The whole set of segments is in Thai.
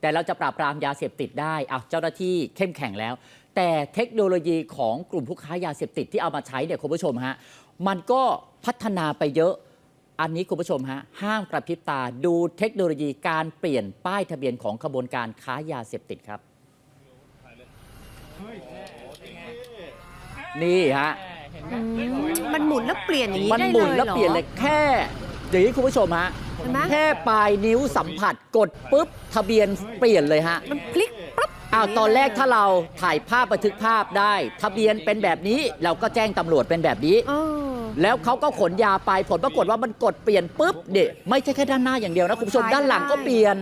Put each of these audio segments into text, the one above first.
แต่เราจะปราบปรามยาเสพติดได้เอาเจ้าหน้าที่เข้มแข็งแล้ว แต่เทคโนโลยีของกลุ่มผู้ค้ายาเสพติดที่เอามาใช้เนี่ยคุณผู้ชมฮะมันก็พัฒนาไปเยอะอันนี้คุณผู้ชมฮะห้ามกระพริบตาดูเทคโนโลยีการเปลี่ยนป้ายทะเบียนของขบวนการค้ายาเสพติดครับนี่ฮะอืมมันหมุนแล้วเปลี่ยนอย่างนี้มันได้หมุเลนยแล้วเหรอ เปลี่ยนเลยแค่เดี๋ยวนี้คุณผู้ชมฮะเห็นไหมแค่ปลายนิ้วสัมผัสกดปุ๊บทะเบียนเปลี่ยนเลยฮะ มันพลิกปั๊บอ้าวตอนแรกถ้าเราถ่ายภาพบันทึกภาพได้ ทะเบียนเป็นแบบนี้เราก็แจ้งตำรวจเป็นแบบนี้ เออ แล้วเขาก็ขนยาไปผลปรากฏว่ามันกดเปลี่ยนปุ๊บเด็ไม่ใช่แค่ด้านหน้าอย่างเดียวนะคุณผู้ชมซ้ายด้านหลังก็ได้เปลี่ยน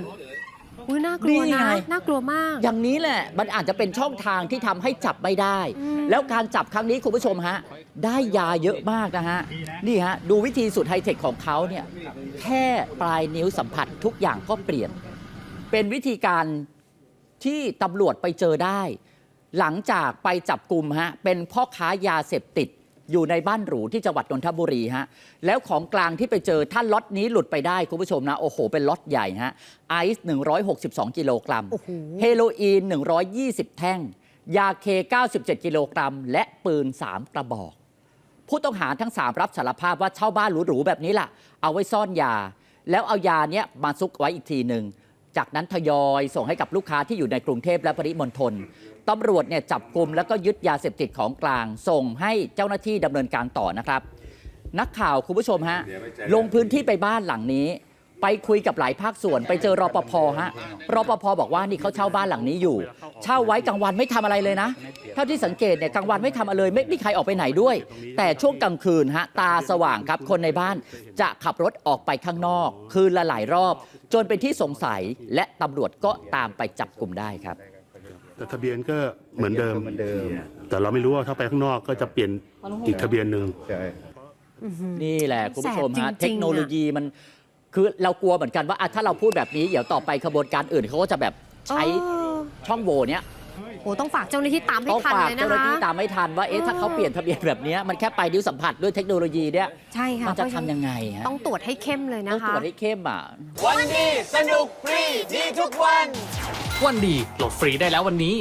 อุ้ยน่ากลัวนี่นะ ไง น่ากลัวมาก อย่างนี้แหละมันอาจจะเป็นช่องทางที่ทำให้จับไม่ได้ อืม แล้วการจับครั้งนี้คุณผู้ชมฮะ ได้ยาเยอะมากนะฮะ นี่ฮะ ดูวิธีสุดไฮเทคของเขาเนี่ย แค่ปลายนิ้วสัมผัสทุกอย่างก็เปลี่ยน เป็นวิธีการที่ตำรวจไปเจอได้ หลังจากไปจับกลุ่มฮะ เป็นพ่อค้ายาเสพติด อยู่ในบ้านหรูที่จังหวัดนนทบุรีฮะแล้วของกลางที่ไปเจอท่านล็อตนี้หลุดไปได้คุณผู้ชมนะโอ้โห เป็นล็อตใหญ่ฮะไอซ์162กิโลกรัมโอ้โหเฮโรอีน 120 แท่ง ยาเค 97 กิโลกรัม และปืน 3 กระบอก ผู้ต้องหาทั้ง 3 รับสารภาพว่าเช่าบ้านหรูๆแบบนี้ล่ะ เอาไว้ซ่อนยา แล้วเอายาเนี้ยมาซุกไว้อีกทีหนึ่ง จากนั้นทยอยส่งให้กับลูกค้าที่อยู่ในกรุงเทพและปริมณฑลตำรวจเนี่ยจับกลุ่มแล้วก็ยึดยาเสพติดของกลาง ส่งให้เจ้าหน้าที่ดำเนินการต่อนะครับ นักข่าวคุณผู้ชมฮะลงพื้นที่ไปบ้านหลังนี้ ไปคุยกับหลายภาคส่วน ไปเจอรปภฮะรปภบอกว่านี่เขาเช่าบ้านหลังนี้อยู่ เช่าไว้กลางวันไม่ทำอะไรเลยนะเท่าที่สังเกตเนี่ยกลางวันไม่ทำอะไรเลยไม่มีใครออกไปไหนด้วย แต่ช่วงกลางคืนฮะตาสว่างครับคนในบ้านจะขับรถออกไปข้างนอก คืนละหลายรอบ จนเป็นที่สงสัยและตำรวจก็ตามไปจับกลุ่มได้ครับแต่ทะเบียนก็เหมือนเดิมเหมือนเดิม แต่เราไม่รู้ว่าถ้าไปข้างนอกก็จะเปลี่ยนอีกทะเบียนหนึ่งใช่นี่แหละคุณผู้ชมแสฮะบจริงๆเทคโนโลยีมัน คือเรากลัวเหมือนกันว่าอะถ้าเราพูดแบบนี้ เดี๋ยวต่อไปขบวนการอื่นเขาก็จะแบบใช้เออช่องโหว่เนี้ยโหต้องฝากเจ้าหน้าที่ตามให้ต้องทันฝากเลยนะเจ้าหน้าคะที่ตามไม่ทันว่าเอ๊ะถ้าเขาเปลี่ยนทะเบียนแบบเนี้ยมันแค่ปลายนิ้วสัมผัสด้วยเทคโนโลยีเนี้ยใช่ค่ะมันจะเพราฉทำยังไงฮะต้องตรวจให้เข้มเลยต้อนะงตคะ รวจให้เข้มอะ วันดี สนุกฟรี ดีทุกวัน วันดีโหลดฟรีได้แล้ววันนี้